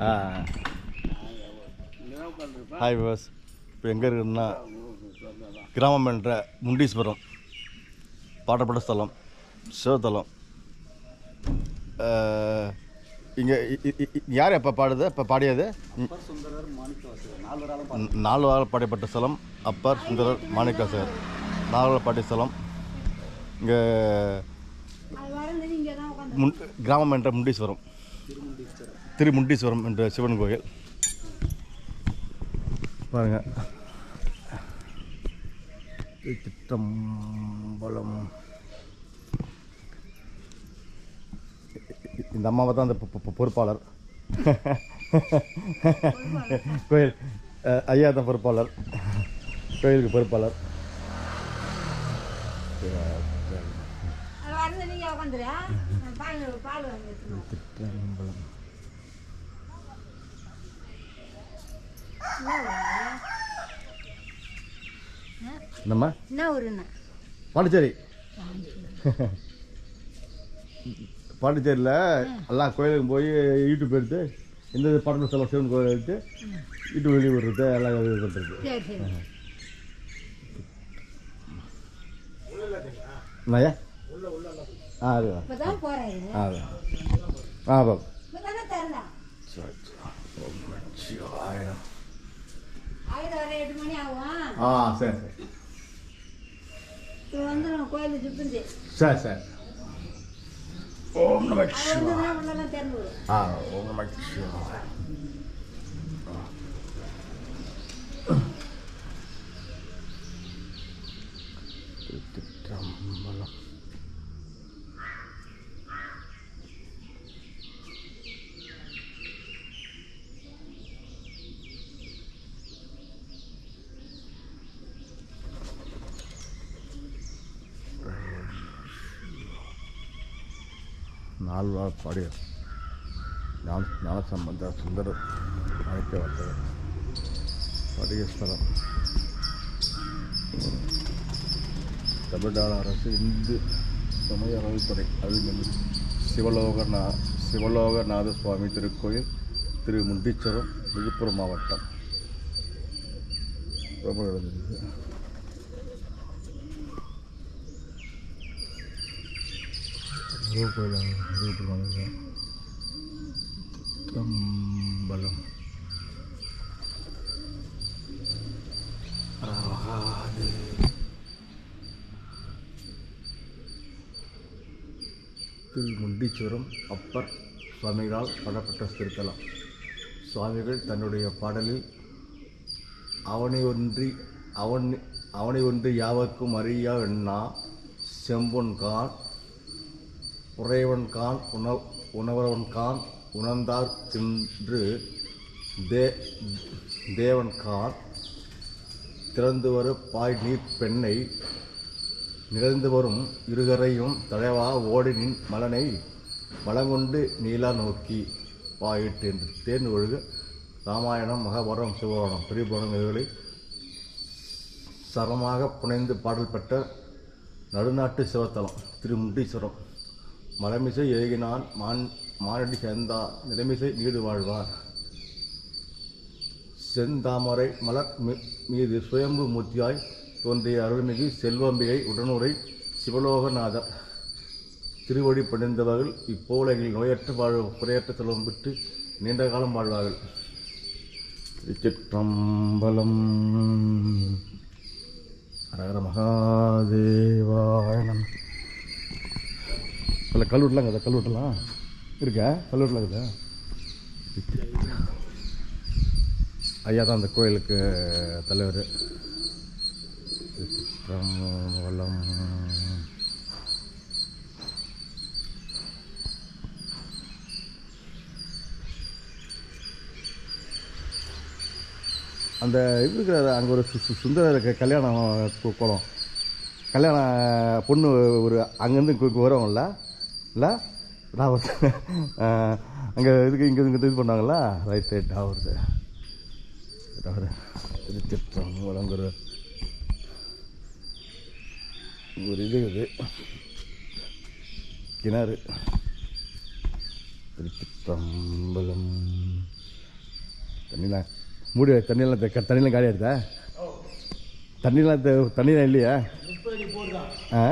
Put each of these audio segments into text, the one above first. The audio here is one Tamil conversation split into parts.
ஆ. ஹாய் பஸ் இப்போ எங்கே இருக்குன்னா கிராமம் என்ற முண்டீஸ்வரம். பாடப்பட்ட ஸ்தலம் சிவத்தலம். இங்கே யார் எப்போ பாடுது? இப்போ பாடியது? ந- நாலு வாரம் பாடப்பட்ட ஸ்தலம் அப்பர் சுந்தரர் மாணிக்காசர் நாலு வாரம் பாடிய ஸ்தலம் இங்கே முன் கிராமம் என்ற முண்டீஸ்வரம். திருமுண்டீஸ்வரம் என்ற சிவன் கோயில். பாருங்க. சிற்றம்பலம் இந்த அம்மாவை தான் அந்த பொறுப்பாளர். கோயில் ஐயா தான் பொறுப்பாளர். கோயிலுக்கு பொறுப்பாளர். வரது என்னம்மா? என்ன ஊருண்ணா பாண்டிச்சேரி. பாண்டிச்சேரியில் எல்லாம் கோயிலுக்கு போய் யூடியூப் எடுத்து இந்த படம் சில சிவன் கோயில் எடுத்து யூடியூப் வெளியே விடுறது எல்லாம் இது பண்ணுறது என்னய்யா? ஆ அது ஆ அது ஆ. பாபு ஆ சரி சரி. சரி சரி ஓம் நம ஆ ஓம் நம சிவாய திருச்சிற்றம்பலம் நால்வாழ் பாடிய ஞான ஞானசம்பந்த சுந்தரம் அழைக்க வந்தது படிகஸ்தலம் தமிழ்நாடு அரசு இந்து சமய அறவுத்துறை அறிஞர் சிவலோகநா சிவலோகநாத சுவாமி திருக்கோயில் திரு முண்டீச்சரம் விழுப்புரம் மாவட்டம் ரொம்ப நடந்தது கோயில் தம்பலம் அப்பர் சுவாமிகளால் பாடப்பட்ட திருத்தலம் சுவாமிகள் தன்னுடைய பாடலில் அவனை ஒன்றி அவன் அவனை ஒன்று யாவர்க்கும் அறியா எண்ணா செம்பொன் உறைவன்கான் கான் உண உணவரவன் கான் உணர்ந்தார் தின்று தே தேவன் கான் திறந்து வரு பாய் நீர் பெண்ணை நிகழ்ந்து வரும் இருகரையும் தழைவா ஓடினின் மலனை வளங்கொண்டு நீலா நோக்கி வாயிட்டு என்று தேர்ந்து ஒழுக ராமாயணம் மகாபாரதம் சிவபுராணம் பெரியபுராணம் இவைகளை சரமாக புனைந்து பாடல் பெற்ற நடுநாட்டு சிவத்தலம் திருமுண்டீஸ்வரம். மலமிசை ஏகினான் மான் மானடி சேர்ந்தா நிலைமிசை நீடு வாழ்வார். செந்தாமரை மலர் மீ- மீது சுயம்பு மூர்த்தியாய் தோன்றிய அருள்மிகு செல்வம்பிகை உடனுரை சிவலோகநாதர். திருவடி பணிந்தவர்கள் இப்போலகில் நோயற்ற வாழ் குறையற்ற செல்வம் பெற்று நீண்ட காலம் வாழ்வார்கள். திருச்சிற்றம்பலம். ஹரஹர மகாதேவாயனம் நம அதில் கல்வெட்டுலாம் இருக்குதா கல்வெட்டுலாம் இருக்கா? கல்வெட்டுலாம் இருக்குதா? ஐயா தான் அந்த கோயிலுக்கு தலைவர். வளம் அந்த இது இருக்கிற அங்கே ஒரு சு- சுந்தர கல்யாணம் குளம் கல்யாண பொண்ணு ஒரு அங்கேருந்து இங்கே இல்லை நான் அங்கே இதுக்கு இங்கே இங்கே இது பண்ணாங்கல்ல? ரைட் ரைட் ஆகுறது அவர் திருச்சிற்றம்பலம் ஒரு ஒரு இது இது. கிணறு. திருச்சிற்றம்பலம் தண்ணிலாம் மூடி தண்ணியெல்லாம் த- தண்ணியெல்லாம் காலி எடுத்தா தண்ணிலாம் த- தண்ணிலாம் இல்லையா? ஆ?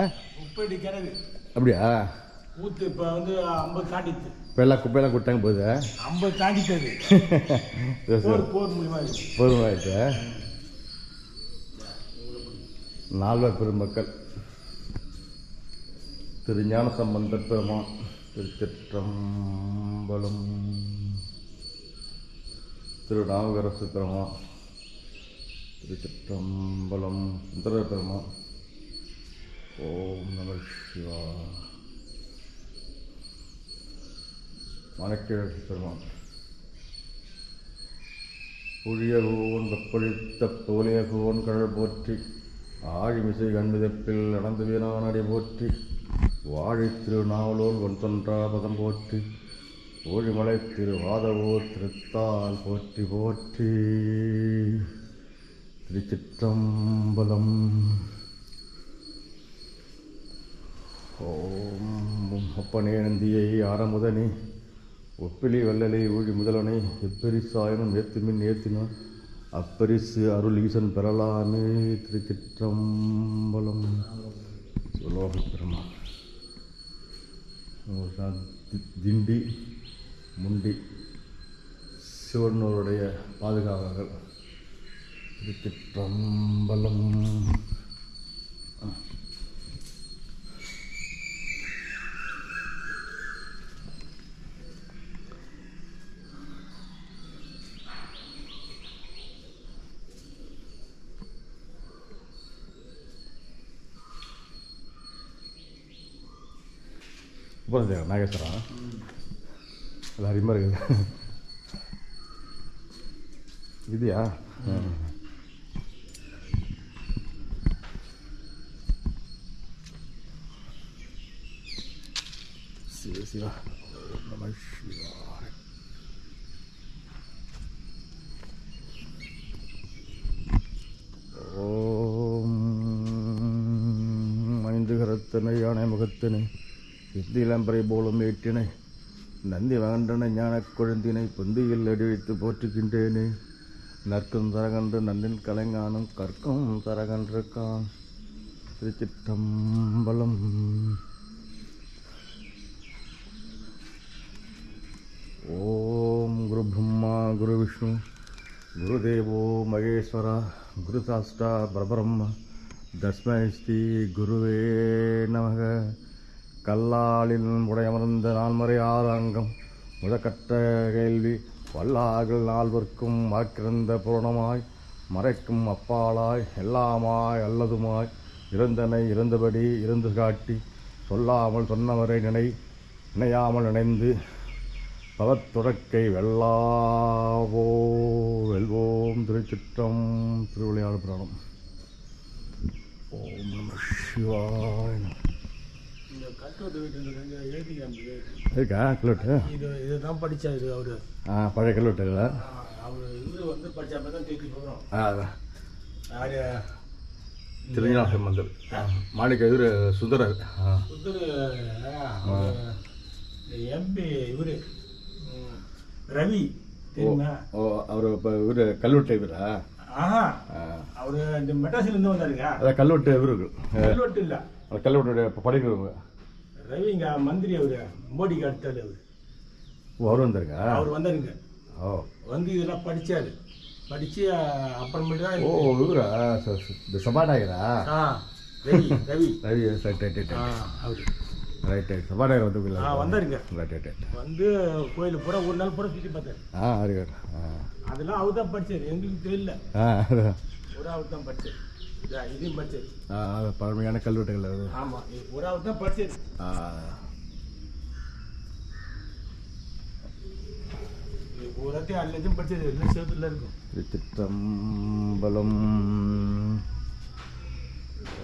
அப்படியா? ஊத்து இப்போ வந்து ஐம்பது தாண்டிச்சு எல்லாம் குப்பையெல்லாம் கொடுத்தாங்க போகுது. ஐம்பது சரி. போர் போர் மூலியமா இருக்கு போதுமாயிடுச்சு? நால்வர் பெருமக்கள் திரு ஞான சம்பந்த பெருமான் திருச்சிற்றம்பலம் திரு நாவுகரசு பெருமான் திருச்சிற்றம்பலம் சுந்தர பெருமான். ஓம் நம சிவா மாணிக்க பெருமான் புழியகோன் வெப்பொழித்த போலியகோன் கழல் போற்றி ஆழிமிசை கண்மிதப்பில் நடந்து வீணானடி போற்றி வாழை திருநாவலோல் ஒன் பதம் போற்றி ஓழிமலை திருவாதவூர் திருத்தால் போற்றி போற்றி. திருச்சிற்றம்பலம். ஓம் அப்பனே நந்தியை ஆரமுதனே. ஒப்பிலி வல்லலை ஊழி முதலனை எப்பெரிசாயனும் ஏத்துமின் ஏத்தினான் அப்பரிசு அருள் ஈசன் பெறலாமே திருச்சிற்றம்பலம். சுலோக பெருமா திண்டி முண்டி சிவனோருடைய பாதுகாவலர்கள். திருச்சிற்றம்பலம். சூப்பராக போகிறேன் நாகேஸ்வரம் அது அருமையாக இருக்குது. இதுயா? சிவ சிவா. ஓம் நம சிவாய. ஓம் ஐந்து கரத்தனை யானை முகத்தனை சித்திலம்பரை போலும் ஏற்றினை நந்தி வகண்டனை ஞான கொழுந்தினை பொந்தியில் அடிவைத்து போற்றுகின்றேனே. நற்கும் தரகன்று நந்தின் கலைஞானும் கற்கும் தரகன்று கான். திருச்சிற்றம்பலம். ஓம் குரு பிரம்மா குரு விஷ்ணு குருதேவோ மகேஸ்வரா குரு சாஸ்டா பரபிரம்ம. தஸ்மை ஸ்ரீ குருவே நமக. கல்லாளில் உடையமர்ந்த நான்மறை ஆறு அங்கம். முதற்கற்ற கேள்வி வல்லார்கள் நால்வர்க்கும் மறக்கிறந்த புரணமாய் மறைக்கும் அப்பாலாய் எல்லாமாய் அல்லதுமாய் இறந்தனை இறந்தபடி இருந்து காட்டி சொல்லாமல் சொன்னவரை நினை நினையாமல் நினைந்து பவத்துடக்கை வெல்லாவோ வெல்வோம் திருச்சிற்றம் திருவிளையாடு புராணம். ஓம் நம சிவாய நம. இந்த கட்டோட்டு வீட்டு எழுதிக்கிறாங்க இருக்கா? கல்வெட்டு இது இதுதான் படிச்சாரு அவரு. ஆ பழைய கல்வெட்டுங்களா அவர் இவரு வந்து படிச்சப்ப தான் தெரிஞ்சு போகிறோம் ஆ அதான். திருஞான சம்பந்தர் மாணிக்க இவர் சுந்தரர். புத்தர் எம்பி இவரு ரவி ஓ அவர் இப்போ இவர் கல்வெட்டு இவரா. அவரு இந்த மெட்ராஸ்ல இருந்து வந்தாருங்க அதான் கல்வெட்டு இவருக்கு கல்வெட்டு இல்ல. கல்வெட்டுடைய படிக்கிறவங்க ரவி இங்க மந்திரி அவரு மோடிக்கு அடுத்தாரு அவரு. அவர் வந்திருக்கா அவர் வந்தாருங்க. ஓ. வந்து இதெல்லாம் படிச்சு அஹ், அப்புறமேட்டு தான் ஓ இவரா? இந்த சபாநாயகரா? ஆ Ravi Ravi. Ravi right right right அவரு. Right right. சபாநாயகர் வந்து ஆ வந்தாருங்க. Right right right. வந்து கோயில் பூரா ஒரு நாள் பூரா சுற்றி பார்த்தாரு. ஆ இருக்கார் அதெல்லாம் அவர் தான் படிச்சாரு. எங்களுக்கு தெரியல. ஆ. பூரா அவர் தான் படிச்சாரு. இதா, அது பழமையான கல்வெட்டுகள் அது. ஆமா இது அவர் தான் இது பூராத்தையும் அல்லதும் படிச்சது எல்லாம் சேர்த்துல இருக்கும். திருச்சிற்றம்பலம்.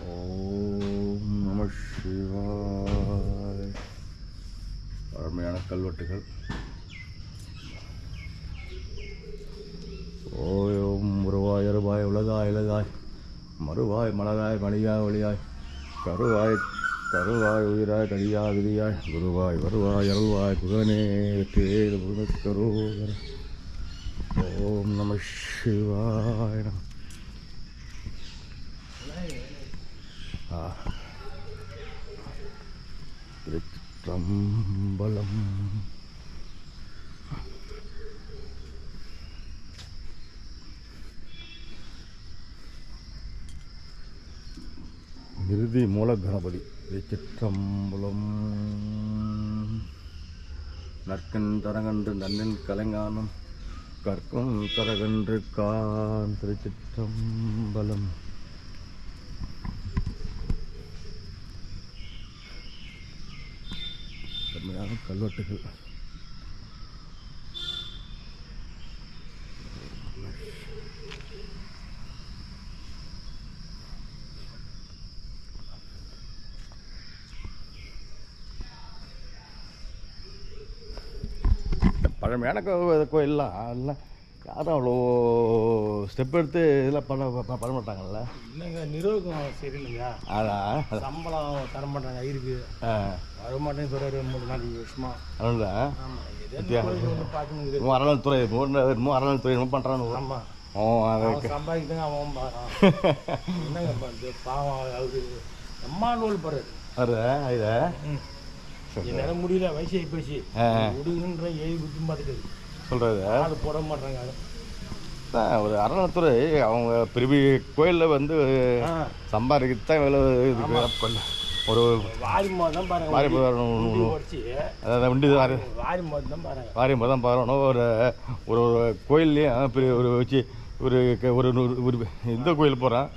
ஓம் நம சிவாய். பழமையான கல்வெட்டுகள். மணியாய் ஒளியாய் கருவாய் கருவாய் உயிராய் கடியா விதியாய் குருவாய் வருவாய் அருள்வாய் குகனே வெற்றிவேல் முருகக்கரோகர ஓம் நம சிவாய நம ஆ. திருச்சிற்றம்பலம் இறுதி மூல கணபதி திருச்சிற்றம்பலம் நற்கண் தரகன்று நன்னன் கலைஞானம் கற்கும் தரகன்று கான் திருச்சிற்றம்பலம். கல்வெட்டுகள். பழமையான கோயில்லாம் எல்லாம் யாரும் அவ்வளோ ஸ்டெப் எடுத்து இதெல்லாம் பண்ண பண்ண மாட்டாங்கல்ல. இல்லைங்க நிர்வாகம் சரியில்லைங்க அதான் சம்பளம் தர மாட்டாங்க இருக்கு. வர மாட்டேன்னு மூணு நாலு வருஷமா அதனால ஆமா இதே கோயில் ஒன்று பார்க்கணுங்குது இன்னும் அறநிலைத்துறை இன்னும் அறநிலைத்துறை என்ன பண்ணுறான்னு ஆமா. ஓ அது அவன் பாறான் என்னங்க பாவம் அவரு அம்மா நூல் பாரு. அது என்னால முடியல வயசு போச்சு. விடுங்கன்ற எழுதி குத்தி பார்த்துட்டு சொல்கிறது அது போட மாட்டாங்க தான் ஒரு அறநிலைத்துறை அவங்க பெரிய கோயிலில் வந்து. சம்பாதிக்கிறது தான் இவ்வளோ இதுக்கு கொள்ள- ஒரு வாரி தான் பாருங்க. வாரி அதாவது வண்டி வாரி. வாரி தான் பாருங்க. வாரியம் தான் பாருணும் ஒரு ஒரு கோயில்லையும் பெரிய ஒரு வச்சு ஒரு ஒரு ஒரு இந்த கோயில் போகிறேன்